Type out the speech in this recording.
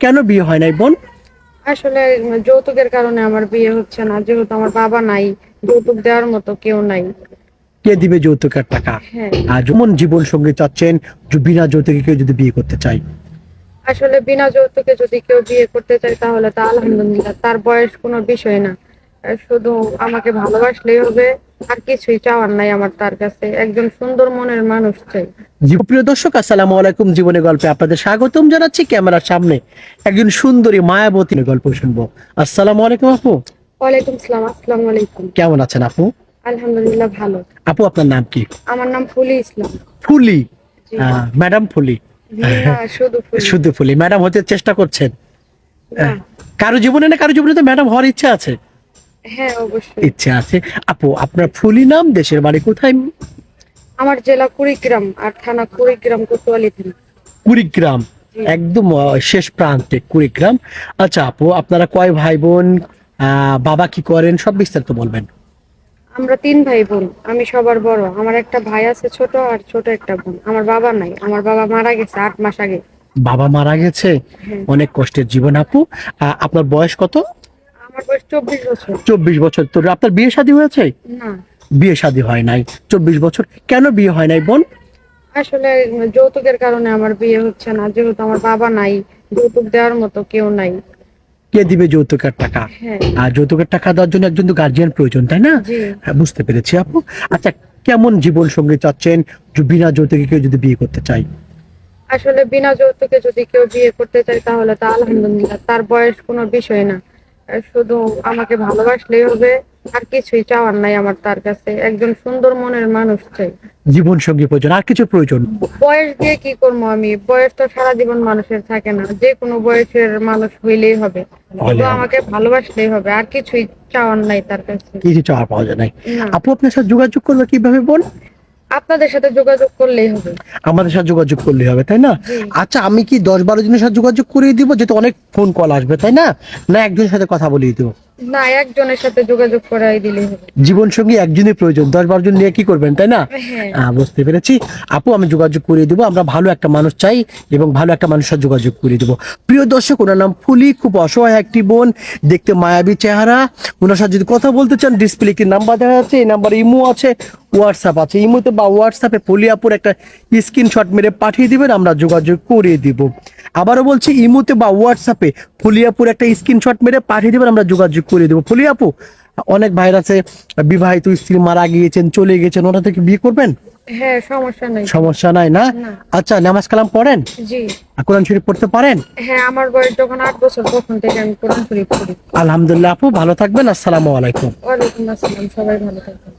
কেন বিয়ে হয় নাই বোন? আসলে যৌতুকের কারণে আমার বিয়ে হচ্ছে না। যেহেতু আমার বাবা নাই যৌতুক দেওয়ার মতো কেউ নাই। কে দিবে যৌতুকের টাকা? হ্যাঁ। আর যেমন জীবন সঙ্গী চাচ্ছেন বিনা যৌতুকে কেউ যদি বিয়ে করতে চাই আসলে বিনা যৌতুকে যদি কেউ বিয়ে করতে চায় তাহলে তা আলহামদুলিল্লাহ তার বয়স কোনো বিষয় না। শুধু আমাকে ভালোবাসলেই হবে আর কিছুই চাওয়ার নাই আমার তার কাছে। একজন সুন্দর মনের মানুষ চাই। প্রিয় দর্শক আসসালামু আলাইকুম জীবনে গল্পে আপনাদের স্বাগতম জানাচ্ছি ক্যামেরার সামনে। একজন সুন্দরী মায়াবতী গল্প শুনব। আসসালামু আলাইকুম আপু। ওয়ালাইকুম সালাম আসসালামু আলাইকুম। কেমন আছেন আপু? আলহামদুলিল্লাহ ভালো। আপু আপনার নাম কি? আমার নাম ফুলি ইসলাম। ফুলি? ম্যাডাম ফুলি। না, শুধু ফুলি। ম্যাডাম হতে চেষ্টা করছেন। কারও জীবনে না কারও জীবনে তো ম্যাডাম হওয়ার ইচ্ছা আছে। হ্যাঁ অবশ্যই। ইচ্ছা আছে। আপু আপনার ফুলি নাম দেশের বাড়ি কোথায়? আমার জেলা কুড়িগ্রাম আর থানা কুড়িগ্রাম কোতোয়ালি থানা। কুড়িগ্রাম। একদম শেষ প্রান্তে কুড়িগ্রাম। আচ্ছা আপু আপনারা কয় ভাই বোন বাবা কি করেন? সব বিস্তারিত বলবেন। আমরা তিন ভাই বোন আমি সবার বড়। আমার একটা ভাই আছে ছোট আর ছোট একটা বোন। আমার বাবা নাই আমার বাবা মারা গেছে আট মাস আগে। বাবা মারা গেছে? হ্যাঁ। অনেক কষ্টের জীবন আপু। আপনার বয়স কত? চব্বিশ বছর। তো আপনার বিয়ে শাদী হয়েছে? না। বিয়ে শাদী হয় নাই। চব্বিশ বছর। কেন বিয়ে হয় নাই বোন? আসলে যৌতুকের কারণে আমার বিয়ে হচ্ছে না। যেহেতু আমার বাবা নাই যৌতুক দেওয়ার মতো কেউ নাই। কে দিবে যৌতুকের টাকা? হ্যাঁ। আর যৌতুকের টাকা দেওয়ার জন্য একজন তো গার্জিয়ান প্রয়োজন তাই না? হ্যাঁ, বুঝতে পেরেছি আপু। আচ্ছা কেমন জীবন সঙ্গী চাচ্ছেন বিনা যৌতুকে কেউ যদি বিয়ে করতে চাই আসলে বিনা যৌতুকে যদি কেউ বিয়ে করতে চায় তাহলে তা আলহামদুলিল্লাহ তার বয়স কোনো বিষয় না। শুধু আমাকে ভালোবাসলেই হবে আর কিছুই চাওয়ার নাই আমার তার কাছে। একজন সুন্দর মনের মানুষ চাই। জীবন সঙ্গী প্রয়োজন আর কিছু প্রয়োজন? বয়স দিয়ে কি করব আমি? বয়স তো সারা জীবন মানুষের থাকে না। যে কোনো বয়সের মানুষ হইলেই হবে। শুধু আমাকে ভালোবাসলেই হবে আর কিছুই চাওয়ার নাই তার কাছে। কিছু চাওয়া পাওয়া যায় নাই। না। আপু আপনার সাথে যোগাযোগ করবে কীভাবে বোন আপনাদের সাথে যোগাযোগ করলেই হবে। আমাদের সাথে যোগাযোগ করলেই হবে তাই না? আচ্ছা আমি কি দশ বারো জনের সাথে যোগাযোগ করিয়ে দিব? যেহেতু অনেক ফোন কল আসবে তাই না? না একজনের সাথে কথা বলিয়ে দিব। না একজনের সাথে যোগাযোগ করাই হবে। জীবন সঙ্গী একজনের প্রয়োজন দশ বারো জন নিয়ে কি করবেন তাই না? হ্যাঁ। বুঝতে পেরেছি। আপু আমি যোগাযোগ করিয়ে দেবো আমরা ভালো একটা মানুষ চাই এবং ভালো একটা মানুষের যোগাযোগ করিয়ে দেবো। প্রিয় দর্শক ওনার নাম ফুলি খুব অসহায় একটি বোন দেখতে মায়াবী চেহারা। ওনার সাথে যদি কথা বলতে চান ডিসপ্লে কি নাম্বার দেখা যাচ্ছে এই নাম্বারে ইমো আছে হোয়াটসঅ্যাপ আছে। ইমোতে বা হোয়াটসঅ্যাপে ফুলি আপুর একটা স্ক্রিনশট মেরে পাঠিয়ে দিবেন আমরা যোগাযোগ করিয়ে দিব। আবারও বলছি ইমোতে বা হোয়াটসঅ্যাপে ফুলিয়াপুর একটা স্ক্রিনশট মেরে পাঠিয়ে দেবেন আমরা যোগাযোগ করিয়ে দেবো। ফলি আপু অনেক ভাইরা আছে বিবাহিত স্ত্রী মারা গিয়েছেন চলে গেছেন ওরা থেকে বিয়ে করবেন? হ্যাঁ সমস্যা নাই। সমস্যা নাই না। আচ্ছা নামাজ কালাম পড়েন? জি। কোরআন শরীফ পড়তে পারেন? হ্যাঁ আমার বয়স যখন আট বছর তখন থেকে আমি কোরআন শরীফ পড়ি। আলহামদুলিল্লাহ আপু ভালো থাকবেন আসসালামু আলাইকুম। আসসালাম সবাই ভালো থাকবেন।